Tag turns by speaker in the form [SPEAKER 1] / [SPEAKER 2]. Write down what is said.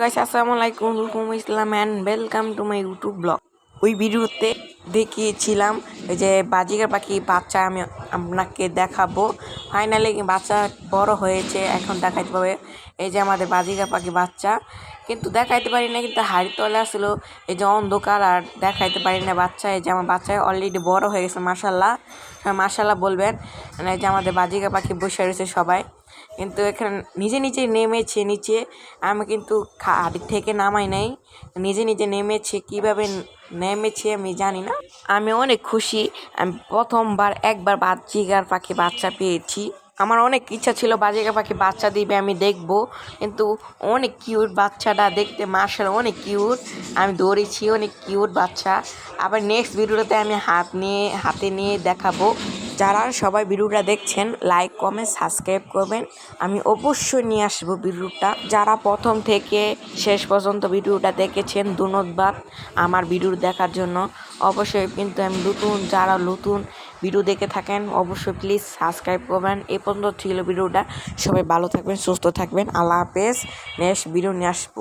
[SPEAKER 1] আসসালামু আলাইকুম Rukum Islam and welcome to my YouTube blog ওই ভিডিওতে দেখিয়েছিলাম এই যে বাজিকার পাখি, বাচ্চা আমি আপনাকে দেখাবো। ফাইনালি বাচ্চা বড় হয়েছে, এখন দেখাইতে পাবে এই যে আমাদের বাজিকার পাখি বাচ্চা, কিন্তু দেখাইতে পারি না কিন্তু হাড়ি তলে আসলো এই যে অন্ধকার আর দেখাইতে পারি না বাচ্চা, এই যে আমার বাচ্চা অলরেডি বড় হয়ে গেছে মাসাল্লাহ মাসাল্লাহ বলবেন। মানে এই যে আমাদের বাজিকা পাখি বসে রয়েছে সবাই। কিন্তু এখানে নিজে নিজে নেমেছে নিচে। আমি কিন্তু হাড়ি থেকে নামাই নাই। নিজে নিজে নেমেছে, কীভাবে নেমেছে আমি জানি না। আমি অনেক খুশি। আমি প্রথমবার, একবার বাজিগার পাখি বাচ্চা পেয়েছি। আমার অনেক ইচ্ছা ছিল বাজিকা পাখি বাচ্চা দিবে, আমি দেখব। কিন্তু অনেক কিউট বাচ্চাটা দেখতে মার্শাল, অনেক কিউট আমি দৌড়েছি, অনেক কিউট বাচ্চা। আবার নেক্সট ভিডিওটাতে আমি হাত নিয়ে, হাতে নিয়ে দেখাবো। যারা সবাই ভিডিওটা দেখছেন লাইক কমেন্ট সাবস্ক্রাইব করবেন। আমি অবশ্যই নিয়ে আসব ভিডিওটা। যারা প্রথম থেকে শেষ পর্যন্ত ভিডিওটা দেখেছেন ধন্যবাদ আমার ভিডিও দেখার জন্য, অবশ্যই কিন্তু আমি নতুন, যারা নতুন ভিডিও দেখে থাকেন, অবশ্যই প্লিজ সাবস্ক্রাইব করবেন। এ পর্যন্ত ছিল ভিডিওটা। সবাই ভালো থাকবেন, সুস্থ থাকবেন। আল্লাহ হাফেজ। নেক্সট ভিডিও নিয়ে আসব।